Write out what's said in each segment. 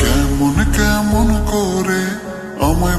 কেমন কেমন করে আমায়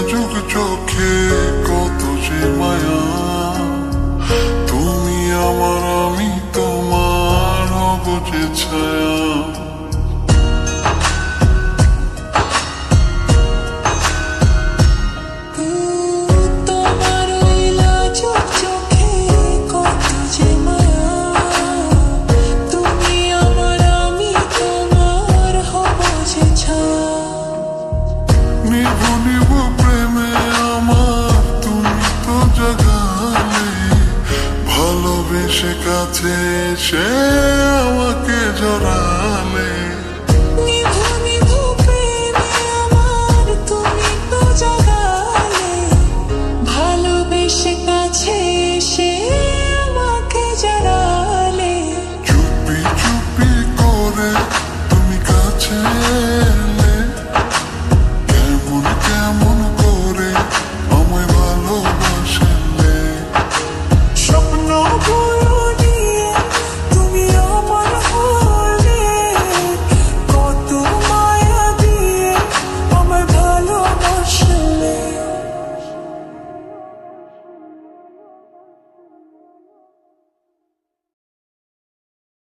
নাজুক চোখে কত যে মায়া। তুমি আমার আমি তোমার হব যে ছায়া। কাছে সে আমাকে জড়ালে।